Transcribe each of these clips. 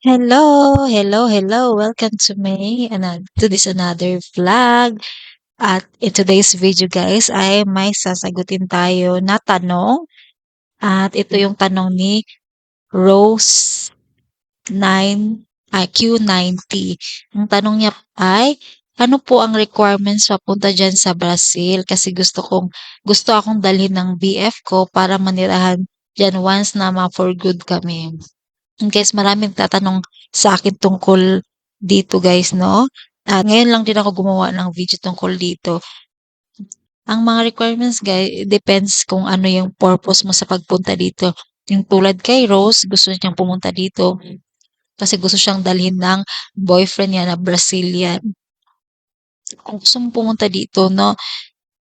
Hello, hello, hello. Welcome to me ano, to this another vlog. At in today's video guys ay may sasagutin tayo na tanong. At ito yung tanong ni Rose 9 ay Q90. Ang tanong niya ay ano po ang requirements papunta dyan sa Brazil? Kasi gusto kong gusto akong dalhin ng BF ko para manirahan dyan once na ma-for good kami. And guys, maraming tatanong sa akin tungkol dito guys, no? At ngayon lang din ako gumawa ng video tungkol dito. Ang mga requirements guys, depends kung ano yung purpose mo sa pagpunta dito. Yung tulad kay Rose, gusto niyang pumunta dito kasi gusto siyang dalhin ng boyfriend niya na Brazilian. Kung gusto mo pumunta dito, no,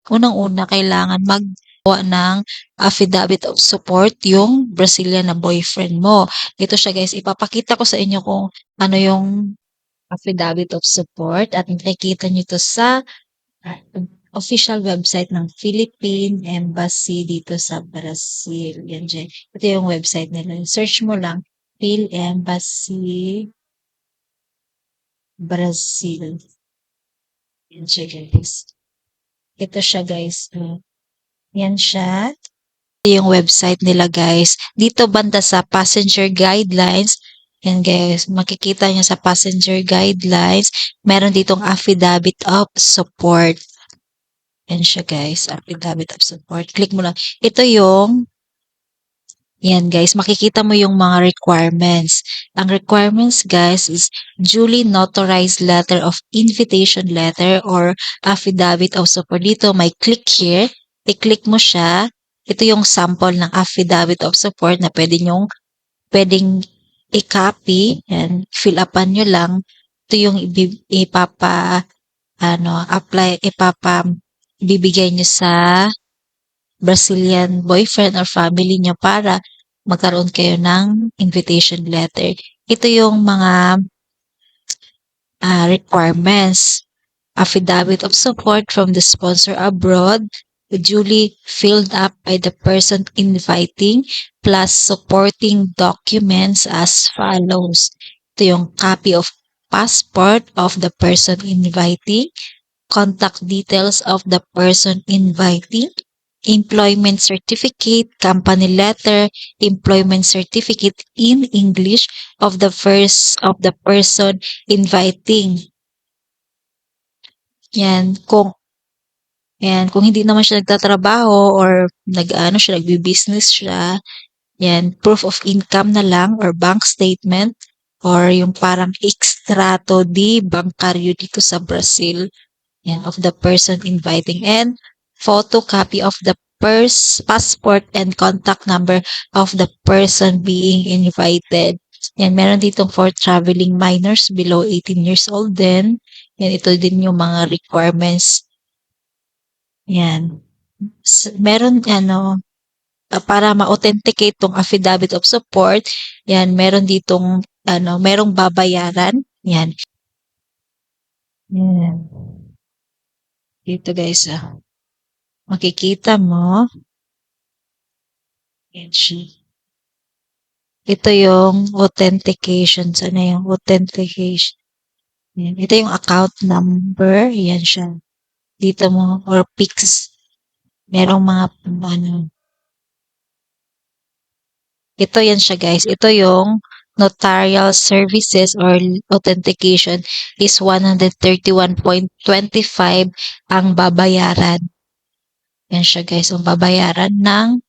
unang-una kailangan mag ng affidavit of support yung Brazilian na boyfriend mo. Ito siya guys, ipapakita ko sa inyo kung ano yung affidavit of support at makikita nyo to sa official website ng Philippine Embassy dito sa Brazil. Yan dyan. Ito yung website nila. Search mo lang, Phil Embassy Brazil. Yan siya guys. Ito siya guys. Yan siya. Yung website nila guys. Dito banda sa passenger guidelines. Yan guys, makikita nyo sa passenger guidelines, meron ditong affidavit of support. Yan siya guys, affidavit of support. Click mo lang. Ito yung, yan guys, makikita mo yung mga requirements. Ang requirements guys is duly notarized letter of invitation letter or affidavit of support. Dito may click here i-click mo siya, ito yung sample ng affidavit of support na pwede nyong, pwedeng i-copy, and fill upan nyo lang. Ito yung ipapa, ano, apply, ipapa, bibigay nyo sa Brazilian boyfriend or family nyo para magkaroon kayo ng invitation letter. Ito yung mga uh, requirements. Affidavit of support from the sponsor abroad, duly filled up by the person inviting plus supporting documents as follows. Ito yung copy of passport of the person inviting, contact details of the person inviting, employment certificate, company letter, employment certificate in English of the first of the person inviting. Yan, kung yan, kung hindi naman siya nagtatrabaho or nag-ano siya, nagbi-business siya, yan, proof of income na lang or bank statement or yung parang extrato di bankaryo dito sa Brazil yan, of the person inviting and photocopy of the purse, passport and contact number of the person being invited. Yan, meron ditong for traveling minors below 18 years old din. Yan, ito din yung mga requirements yan. Meron ano, uh, para ma-authenticate tong affidavit of support, yan, meron ditong ano, merong babayaran. Yan. Yan. Dito guys, ah. makikita mo. Yan siya. Ito yung authentication. Sana yung authentication. Yan. Ito yung account number. Yan siya dito mo or pics. Merong mga ano. Ito yan siya guys. Ito yung notarial services or authentication is 131.25 ang babayaran. Yan siya guys. Ang babayaran ng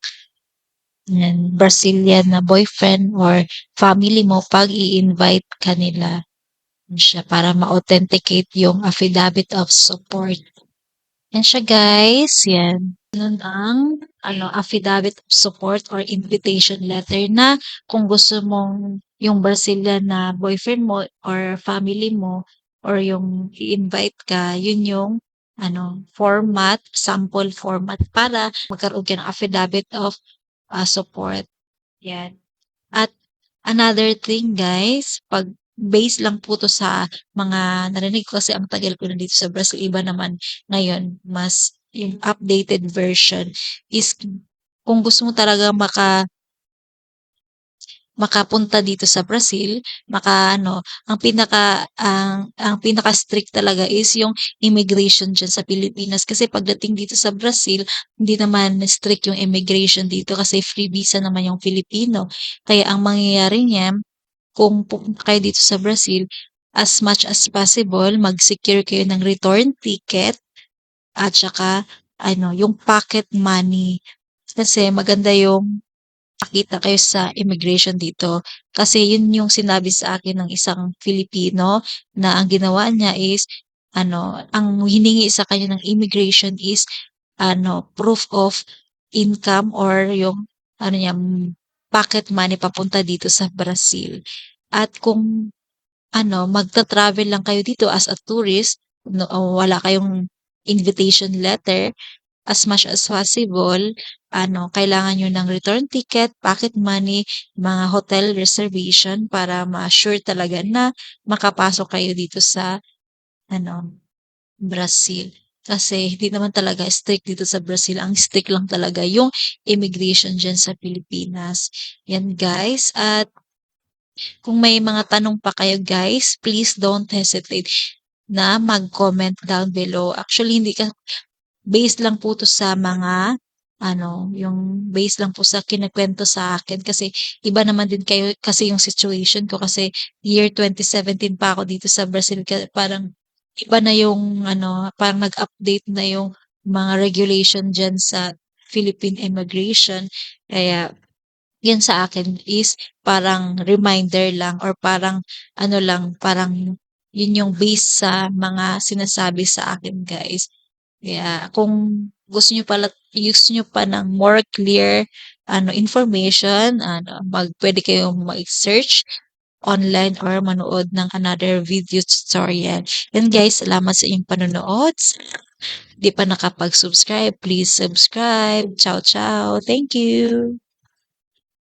yan, Brazilian na boyfriend or family mo pag i-invite kanila. Siya para ma-authenticate yung affidavit of support. Yan siya guys, yan. Ganun ang ano, affidavit of support or invitation letter na kung gusto mong yung Brazilian na boyfriend mo or family mo or yung i-invite ka, yun yung ano, format, sample format para magkaroon ka ng affidavit of uh, support. Yan. At another thing guys, pag base lang po to sa mga narinig ko kasi ang tagal ko na dito sa Brazil. Iba naman ngayon, mas yung updated version is kung gusto mo talaga maka makapunta dito sa Brazil, maka-ano, ang pinaka ang ang pinaka-strict talaga is yung immigration diyan sa Pilipinas. Kasi pagdating dito sa Brazil, hindi naman strict yung immigration dito kasi free visa naman yung Filipino. Kaya ang mangyayari niyan, kung pupunta kayo dito sa Brazil, as much as possible, mag-secure kayo ng return ticket at saka ano, yung pocket money. Kasi maganda yung makita kayo sa immigration dito. Kasi yun yung sinabi sa akin ng isang Filipino na ang ginawa niya is ano, ang hiningi sa kanya ng immigration is ano, proof of income or yung ano niya, pocket money papunta dito sa Brazil. At kung ano, magta-travel lang kayo dito as a tourist, no, wala kayong invitation letter, as much as possible, ano, kailangan nyo ng return ticket, pocket money, mga hotel reservation para ma-assure talaga na makapasok kayo dito sa ano, Brazil. Kasi hindi naman talaga strict dito sa Brazil. Ang strict lang talaga yung immigration dyan sa Pilipinas. Yan guys. At kung may mga tanong pa kayo guys, please don't hesitate na mag-comment down below. Actually, hindi ka, based lang po to sa mga ano, yung based lang po sa kinukwento sa akin kasi iba naman din kayo kasi yung situation ko kasi year 2017 pa ako dito sa Brazil parang iba na yung ano, parang nag-update na yung mga regulation dyan sa Philippine immigration. Kaya yun sa akin is parang reminder lang or parang ano lang, parang yun yung base sa mga sinasabi sa akin guys. Kaya kung gusto niyo pala gusto niyo pa ng more clear ano information, ano, mag pwede kayong mag-search online or manood ng another video tutorial. And guys, salamat sa inyong panonood. Di pa nakapag-subscribe, please subscribe. Ciao, ciao. Thank you.